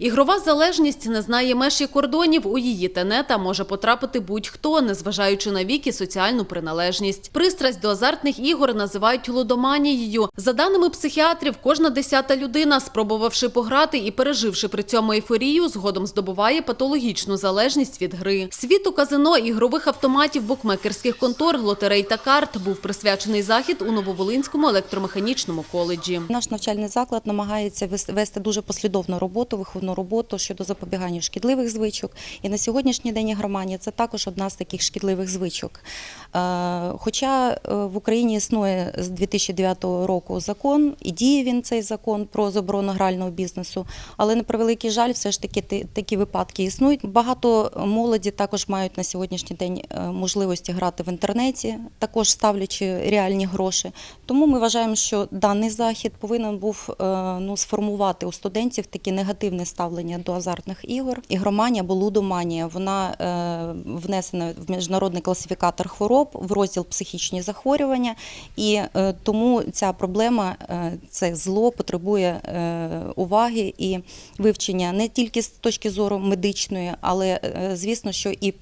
Ігрова залежність не знає меж і кордонів. У її тенета може потрапити будь-хто, незважаючи на вік і соціальну приналежність. Пристрасть до азартних ігор називають лудоманією. За даними психіатрів, кожна десята людина, спробувавши пограти і переживши при цьому ейфорію, згодом здобуває патологічну залежність від гри. Світу казино, ігрових автоматів, букмекерських контор, лотерей та карт був присвячений захід у Нововолинському електромеханічному коледжі. Наш навчальний заклад намагається вес- вести дуже послідовну роботу, виховну роботу щодо запобігання шкідливих звичок. І на сьогоднішній день ігроманія – це також одна з таких шкідливих звичок. Е, Хоча е, в Україні існує з 2009 року закон, і діє він цей закон про заборону грального бізнесу, але на превеликий жаль, все ж таки такі випадки існують. Багато молоді також мають на сьогоднішній день е, можливості грати в інтернеті, також ставлячи реальні гроші. Тому ми вважаємо, що даний захід повинен був ну, сформувати у студентів таке негативне ставлення до азартних ігор. Ігроманія або лудоманія вона е, внесена в міжнародний класифікатор хвороб в розділ психічні захворювання, і е, тому ця проблема, е, це зло потребує уваги і вивчення не тільки з точки зору медичної, але звісно, що і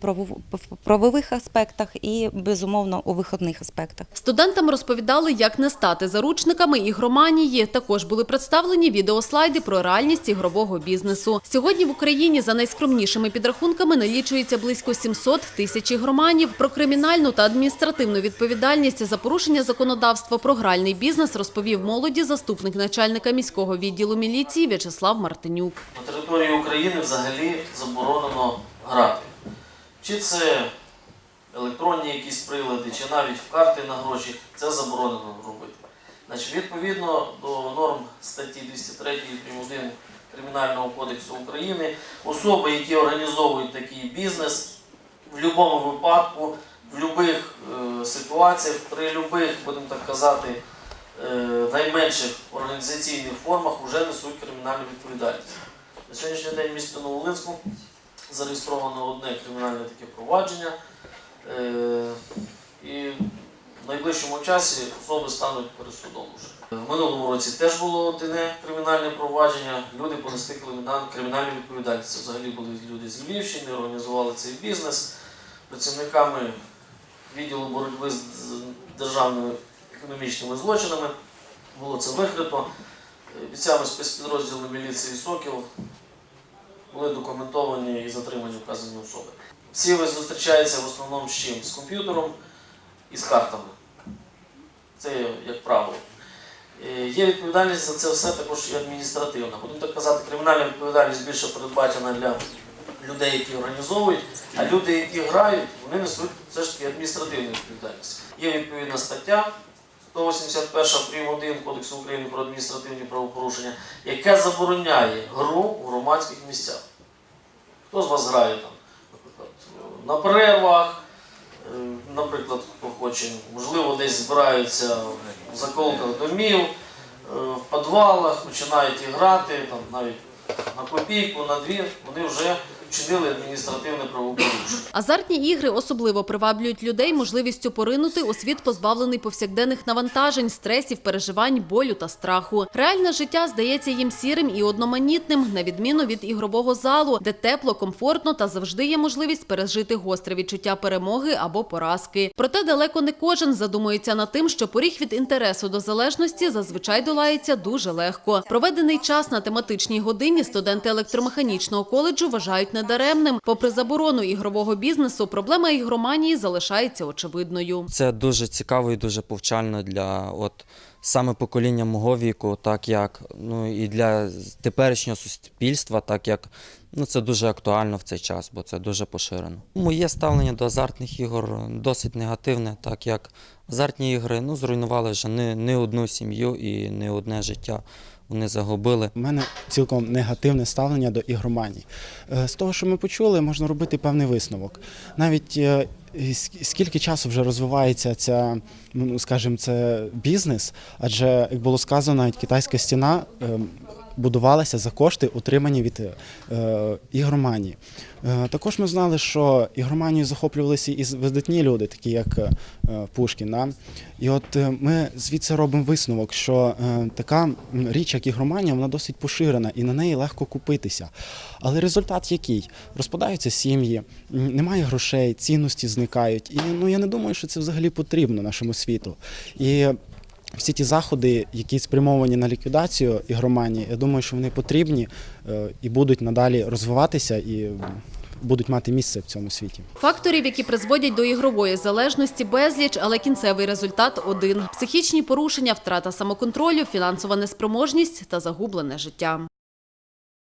в правових аспектах, і безумовно у виховних аспектах. Студентам розповідали, як не стати заручниками ігроманії. Також були представлені відеослайди про реальність ігрового бізнесу. Сьогодні в Україні за найскромнішими підрахунками налічується близько 700 тисяч ігроманів. Про кримінальну та адміністративну відповідальність за порушення законодавства про гральний бізнес розповів молоді заступник начальника міського відділу міліції В'ячеслав Мартинюк. На території України взагалі заборонено грати. Чи це електронні якісь прилади, чи навіть в карти на гроші, це заборонено робити. Значить, відповідно до норм статті 203 прим. 1 Кримінального кодексу України, особи, які організовують такий бізнес, в будь-якому випадку, в будь-яких е, ситуаціях, при будь-яких, будемо так казати, е, найменших організаційних формах вже несуть кримінальну відповідальність. На сьогоднішній день в місті Новолинську зареєстровано одне кримінальне таке провадження. Е, І найближчому часі особи стануть перед судом вже. В минулому році теж було одне кримінальне провадження. Люди понесли кримінал- кримінальну відповідальність. Це взагалі були люди з Львівщини, організували цей бізнес. Працівниками відділу боротьби з державними економічними злочинами було це викрито. Бійцями спецпідрозділу міліції Сокіл були документовані і затримані вказані особи. Всі ви зустрічаються в основному з чим? З комп'ютером і з картами. Це як правило. Е, Є відповідальність за це все також і адміністративна. Будемо так казати, кримінальна відповідальність більше передбачена для людей, які організовують, а люди, які грають, вони несуть все ж таки адміністративну відповідальність. Є відповідна стаття 181 прим. 1 Кодексу України про адміністративні правопорушення, яка забороняє гру в громадських місцях. Хто з вас грає там, наприклад, на перервах, наприклад, хто хоче, можливо, десь збираються в заколках домів, е, в підвалах, починають грати, там, навіть на копійку, на дві, вони вже вчинили адміністративне правопорушення. Азартні ігри особливо приваблюють людей можливістю поринути у світ позбавлений повсякденних навантажень, стресів, переживань, болю та страху. Реальне життя здається їм сірим і одноманітним, на відміну від ігрового залу, де тепло, комфортно та завжди є можливість пережити гостре відчуття перемоги або поразки. Проте далеко не кожен задумується над тим, що поріг від інтересу до залежності зазвичай долається дуже легко. Проведений час на тематичній годині студенти електромеханічного коледжу вважають недаремним. Попри заборону ігрового бізнесу, проблема ігроманії залишається очевидною. Це дуже цікаво і дуже повчально для от саме покоління мого віку, так як ну і для теперішнього суспільства, так як ну це дуже актуально в цей час, бо це дуже поширено. Моє ставлення до азартних ігор досить негативне, так як азартні ігри ну зруйнували вже не, не одну сім'ю і не одне життя. Вони загубили. У мене цілком негативне ставлення до ігроманії. Е, З того, що ми почули, можна робити певний висновок. Навіть е, скільки часу вже розвивається ця, ну скажімо, це бізнес, адже як було сказано, навіть китайська стіна. Будувалася за кошти, отримані від е, ігроманії. Е, також ми знали, що ігроманією захоплювалися і видатні люди, такі як е, Пушкін. І от ми звідси робимо висновок, що така річ, як ігроманія, вона досить поширена і на неї легко купитися. Але результат який? Розпадаються сім'ї, немає грошей, цінності зникають. І ну я не думаю, що це взагалі потрібно нашому світу. І всі ті заходи, які спрямовані на ліквідацію ігроманії, я думаю, що вони потрібні е, і будуть надалі розвиватися і будуть мати місце в цьому світі. Факторів, які призводять до ігрової залежності, безліч, але кінцевий результат один – психічні порушення, втрата самоконтролю, фінансова неспроможність та загублене життя.